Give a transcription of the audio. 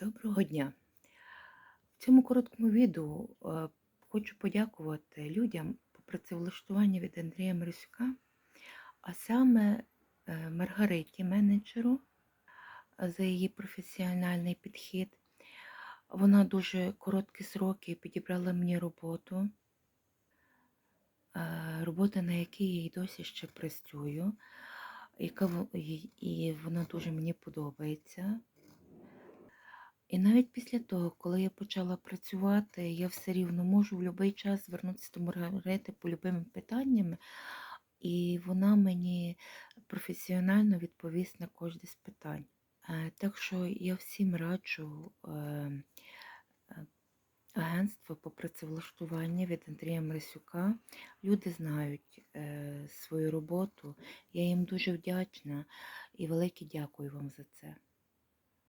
Доброго дня! В цьому короткому відео е, хочу подякувати людям по працевлаштуванню від Андрія Марисюка, а саме е, Маргариті, менеджеру, за її професіональний підхід. Вона дуже короткі сроки підібрала мені роботу, е, робота, на якій я й досі ще працюю, яка і вона дуже мені подобається. І навіть після того, коли я почала працювати, я все рівно можу в будь-який час звернутися до Маргарити по любими питаннями, і вона мені професіонально відповість на кожне з питань. Е, Так що я всім раджу е, е, агентство по працевлаштуванню від Андрія Мрисюка. Люди знають е, свою роботу. Я їм дуже вдячна і велике дякую вам за це.